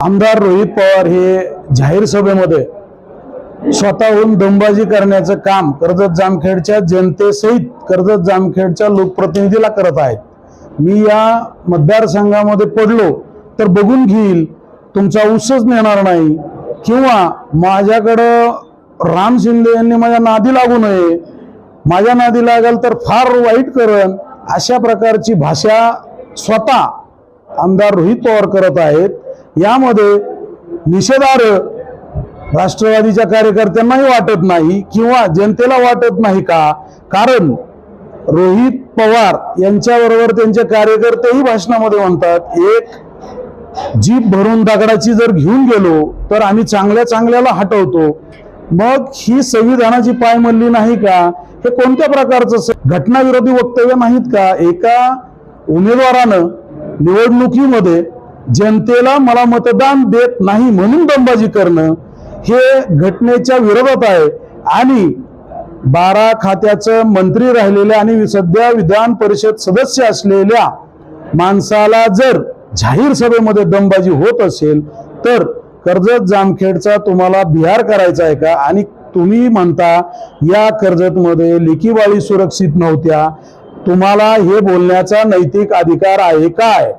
आमदार रोहित पवार हे जाहीर सभेमध्ये स्वतःहून दमबाजी करण्याचं काम कर्जत जामखेडच्या जनतेसहित कर्जत जामखेडच्या लोकप्रतिनिधीला करत आहेत. मी या मतदारसंघामध्ये पडलो तर बघून घेईल तुमचा उसच नेणार नाही किंवा माझ्याकडं राम शिंदे यांनी माझ्या नादी लागू नये माझ्या नादी लागेल तर फार वाईट करण अशा प्रकारची भाषा स्वतः आमदार रोहित पवार करत आहेत. यामध्ये निषेधार्ह राष्ट्रवादीच्या कार्यकर्त्यांनाही वाटत नाही किंवा जनतेला वाटत नाही का? कारण रोहित पवार यांच्याबरोबर त्यांचे कार्यकर्तेही भाषणामध्ये म्हणतात एक जीप भरून दगडाची जर घेऊन गेलो तर आम्ही चांगल्या चांगल्याला हटवतो. मग ही संविधानाची पायमल्ली नाही का? हे कोणत्या प्रकारचं घटनाविरोधी वक्तव्य नाहीत का? एका उमेदवारानं निवडणुकीमध्ये जनतेला मला मतदान देत नाही म्हणून दमबाजी करणं हे घटनेच्या विरोधात आहे. आणि बारा खात्याचं मंत्री राहिलेल्या आणि सध्या विधान परिषद सदस्य असलेल्या माणसाला जर जाहीर सभेमध्ये दमबाजी होत असेल तर कर्जत जामखेडचा तुम्हाला बिहार करायचा आहे का? आणि तुम्ही म्हणता या कर्जतमध्ये लेकीबाळी सुरक्षित नव्हत्या. तुम्हाला हे बोलण्याचा नैतिक अधिकार आहे काय?